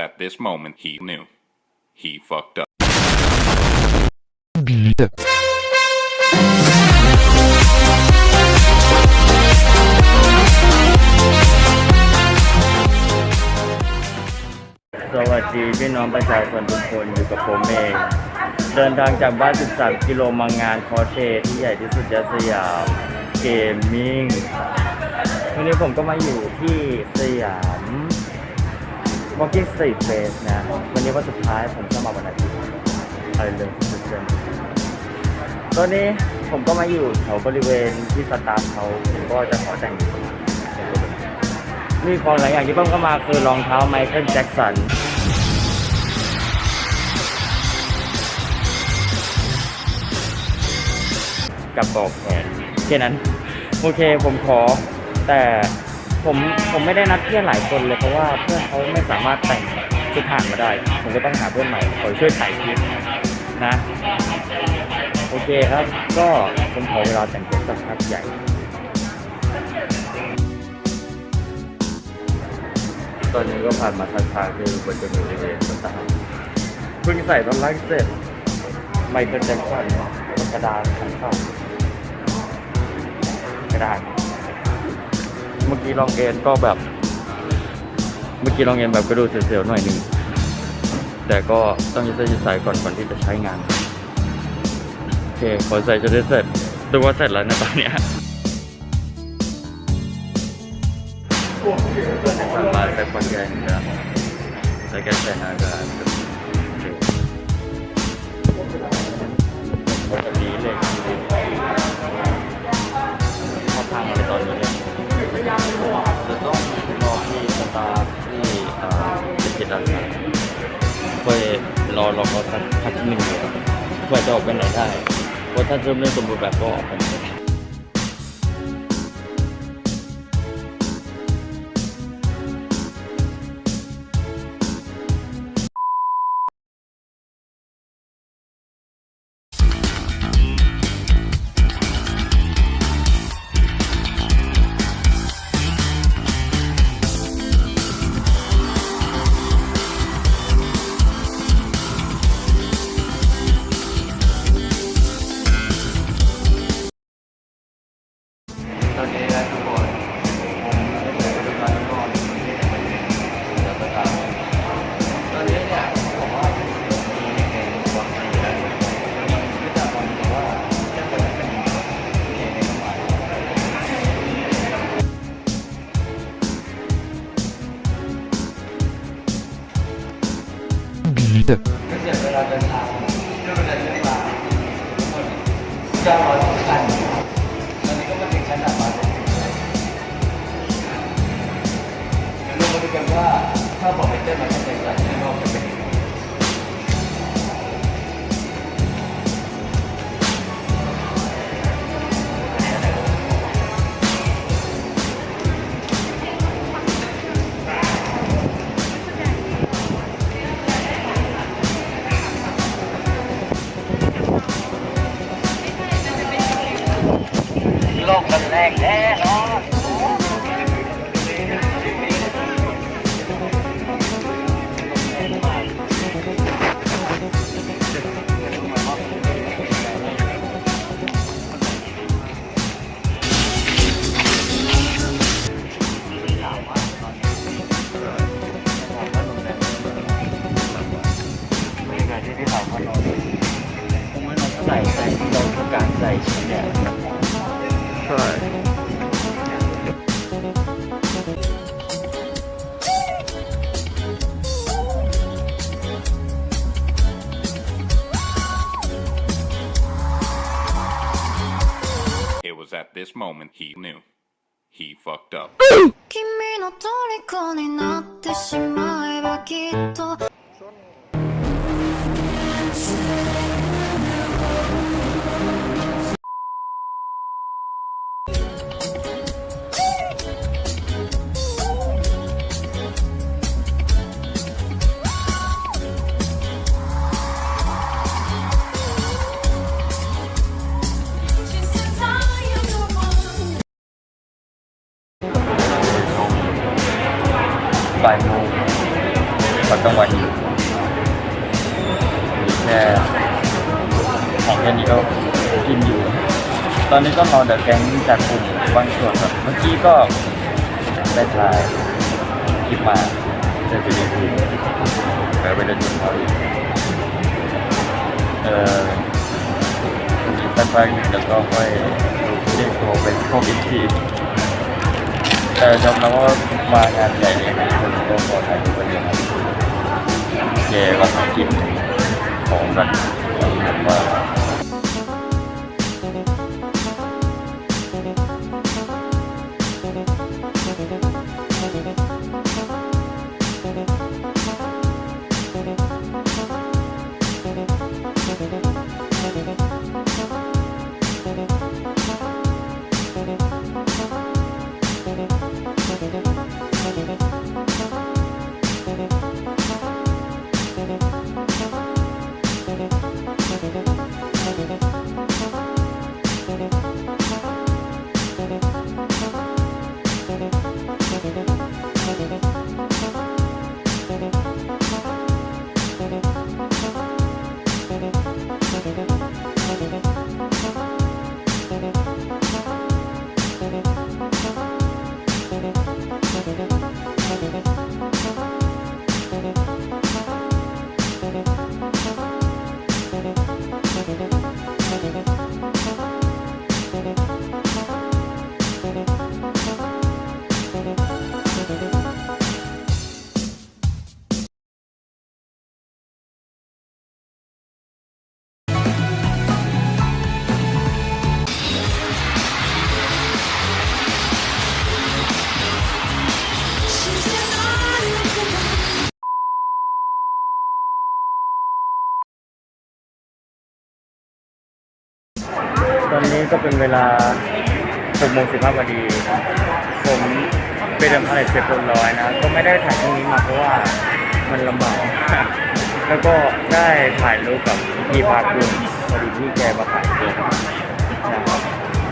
at this moment he knew. He fucked up. สวัสดีพี่น้องประชาชนทุกคนอยู่กับผมเอง เดินทางจากบ้าน 13 กิโลมางานคอเทที่ใหญ่ที่สุดในสยามเกมมิ่งวันนี้ผมก็มาอยู่ที่สยาม Walking Street Face นะ วันนี้วันสุดท้ายผมจะมาวันอาทิตย์อะไรเลยสุดเซนตอนนี้ผมก็มาอยู่แถวบริเวณที่สตาร์ทเขาผมก็จะขอแต่งมีของหลายอย่างที่เพิ่มเข้ามาคือรองเท้าไมเคิลแจ็คสันกับปอกแขนแค่นั้น โอเคผมขอแต่ ผมผมไม่ได้นัดเพื่อนหลายคนเลยเพราะว่าเพื่อนเขาไม่สามารถแต่งชุดทหารมาได้ ผมก็ต้องหาเพื่อนใหม่ขอช่วยถ่ายคลิปนะ โอเคครับ ก็ผมขอเวลาแต่งตัวสักพักใหญ่ตอนนี้ก็ผ่านมาสักพักคือบนจมูกเลยสตาร์เพิ่งใส่ตอนแรกเสร็จไมเคิลแจ็คสันกระดาษขันเข้ากระดาษ มื่อกี้ลองเอ็นก็แบบ เมื่อกี้ลองเอ็นแบบกระดูเสียวๆหน่อยหนึงแต่ก็ต้องยึดเส้นยึดสายก่อนก่อนที่จะใช้งาน โอเคขอใส่จนได้เสร็จดูว่าเสร็จแล้วนะตอนเนี้ยมาสักพักใหญ่นะครับแล้วก็ใส่หน้ากา พักหนึ่งเดียวเพื่าจะออกไปไหนได้เพราะถ้าเริ่มเล่นสมบูรณ์แบบก็ออกไป ก็เสียเวลาเดินทางก็เดินขึ้นมาเก้าร้อยขั้นตอนนี้ก็มาถึงชั้นดับฟ้าเสร็จแล้วเดี๋ยวเรามาดูกันว่าถ้าบอกไม่เต้นมาจะเป็น แรกแน่นอนบร moment he knew. He fucked up. 君の虜になってしまえばきっと บ่ายโมงตอนกลางวันอยู่มีแค่ของแค่นี้ก็กินอยู่ ตอนนี้ก็รอเดอะแก๊งจากกลุ่มบางส่วนครับเมื่อกี้ก็ได้ถ่ายคลิปมาในวิดีโอแล้วไปเดินชมเขาอีกเอออีกสักพักหนึ่งแล้วก็ค่อยเรียกตัวเป็นพวกอีกที แต่ยอมรับว่ามางานใหญ่เลยนะคนก็ขอถ่ายรูปกันเยอะครับเคก็กินของกันแบบว่า ตอนนี้ก็เป็นเวลา6โมง15นาทีผมไปเดินพาเลทเสร็จเรียบร้อยนะ ก็ไม่ได้ถ่ายตรงนี้มาเพราะว่ามันลำบากแล้วก็ได้ถ่ายรูปกับพี่ภาคดุมพอดีพี่แกมาขายเองนะครับ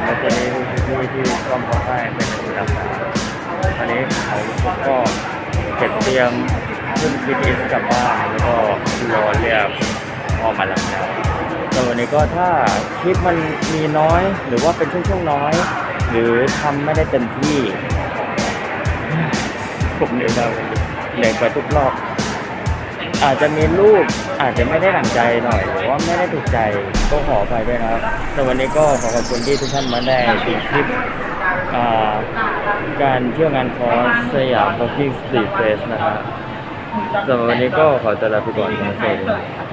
แล้วตอนนี้พี่ที่ซ่อมรถให้เป็นที่รักษาอันนี้เขาผมก็เก็บเตรียมขึ้น BTS กลับบ้านแล้วก็รอเรียกพอมาแล้ว แต่วันนี้ก็ถ้าคลิปมันมีน้อย หรือว่าเป็นช่วงๆน้อย หรือทำไม่ได้เต็มที่ผมเหนื่อยมากเลยเหนื่อยไปทุกรอบ อาจจะมีรูปอาจจะไม่ได้ดั่งใจหน่อยหรือว่าไม่ได้ถูกใจก็ขอไปด้วยนะครับแต่วันนี้ก็ขอขอบคุณที่ทุกท่านมาได้ดูคลิปการเที่ยวงานคอร์สสยาม Walking Street Fest นะครับสำหรับวันนี้ก็ขอตัวลาไปก่อนนะสวัสดีครับ